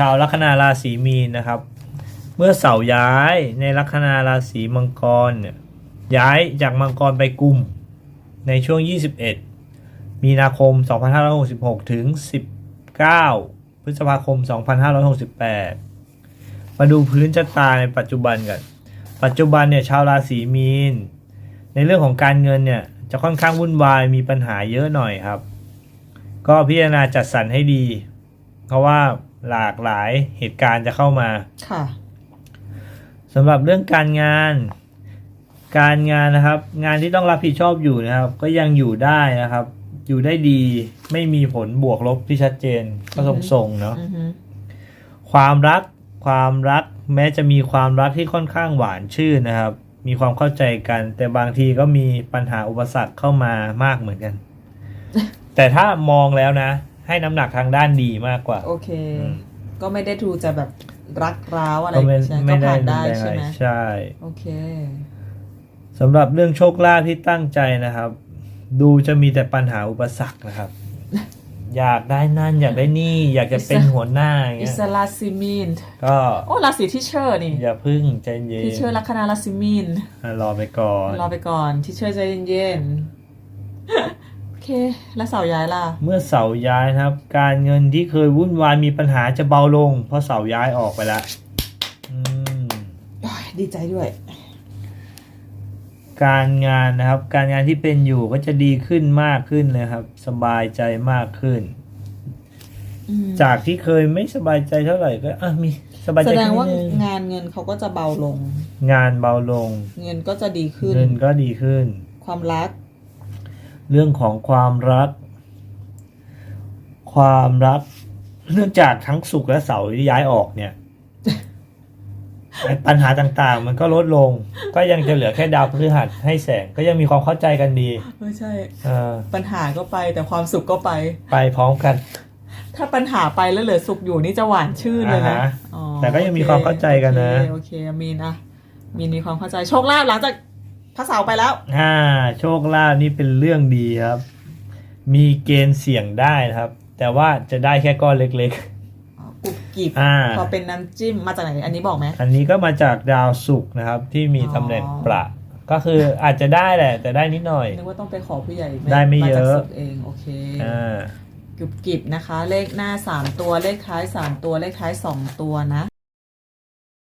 ชาวลัคนาราศีมีนนะครับ เมื่อเสาย้ายในลัคนาราศีมังกรเนี่ยย้ายจากมังกรไปกุมในช่วง 21 มีนาคม 2566 ถึง 19 พฤษภาคม 2568 มาดูพื้นชะตาในปัจจุบันกัน ปัจจุบันเนี่ยชาวราศีมีน ในเรื่องของการเงินเนี่ยจะค่อนข้างวุ่นวายมีปัญหาเยอะหน่อยครับ ก็พิจารณาจัดสรรให้ดี เพราะว่า หลากหลายเหตุการณ์จะเข้ามาค่ะสำหรับเรื่องการงาน การงานนะครับ งานที่ต้องรับผิดชอบอยู่นะครับ ก็ยังอยู่ได้นะครับ อยู่ได้ดีไม่มีผลบวกลบที่ชัดเจนก็ทรงทรงๆเนาะอือฮึความรักความรักแม้จะมีความรักที่ค่อนข้างหวานชื่นนะครับ มีความเข้าใจกัน แต่บางทีก็มีปัญหาอุปสรรคเข้ามามากเหมือนกัน แต่ถ้ามองแล้วนะ ให้น้ำหนักทางด้านดีมากกว่า โอเค อืม ก็ไม่ได้ดูจะแบบรักร้าวอะไรก็ไม่ใช่ไม่ก็ได้ผ่านได้รุนแรงใช่อะไรไหมใช่ โอเค สำหรับเรื่องโชคลาภที่ตั้งใจนะครับ ดูจะมีแต่ปัญหาอุปสรรคนะครับ อยากได้นั่นอยากได้นี่ อยากจะเป็นหัวหน้าอย่างอิเงี้ยสลาซิมินก็โอ้ราศีที่เชอร์นี่อย่าพึ่งใจเย็นที่เชอร์ลัคนาราศีมินอะรอไปก่อน รอไปก่อนที่เชอร์ใจเย็นๆโอ เค แล้วเสาร์ย้ายล่ะ เมื่อเสาย้ายนะครับ การเงินที่เคยวุ่นวายมีปัญหาจะเบาลง เพราะเสาย้ายออกไปแล้วอืมโอ้ยดีใจด้วย การงานนะครับ การงานที่เป็นอยู่ก็จะดีขึ้นมากขึ้นเลยครับ สบายใจมากขึ้นอืมจากที่เคยไม่สบายใจเท่าไหร่ก็อะมีสบายแสใจดขึ้งนว่านิดนึงงานเงินเขาก็จะเบาลง งานเบาลง เงินก็จะดีขึ้น เงินก็ดีขึ้น ความรัก เรื่องของความรัก ความรัก เนื่องจากทั้งสุขและเสาร์ที่ย้ายออกเนี่ยไอ้ปัญหาต่างๆ มันก็ลดลง ก็ยังจะเหลือแค่ดาวพฤหัสให้แสงก็ยังมีความเข้าใจกันดีไม่ใช่เออปัญหาก็ไปแต่ความสุขก็ไป ไปพร้อมกัน ถ้าปัญหาไปแล้วเหลือสุขอยู่นี่จะหวานชื่นเลยนะอ่าฮะอ๋อแต่ก็ยังมีโอความเข้าใจกันนะโอเคโอเคมีนอะมีนมีความเข้าใจโชคลาภหลังจาก พระเสาร์ไปแล้ว อ่า โชคลาภนี่เป็นเรื่องดีครับ มีเกณฑ์เสี่ยงได้นะครับ แต่ว่าจะได้แค่ก้อนเล็ก กรุบกริบอ่า พอเป็นน้ำจิ้มมาจากไหนอันนี้บอกไหมๆอันนี้ก็มาจากดาวศุกร์นะครับ ที่มีตำแหน่งอ๋อประ ก็คืออาจจะได้แหละ แต่ได้นิดหน่อย นึกว่าต้องไปขอผู้ใหญ่ได้ไม่เยอะาจากสุดเองโอเค อ่า กรุบกริบนะคะ เลขหน้า 3 ตัวเลขท้าย 3 ตัวเลขท้าย 2 ตัวนะ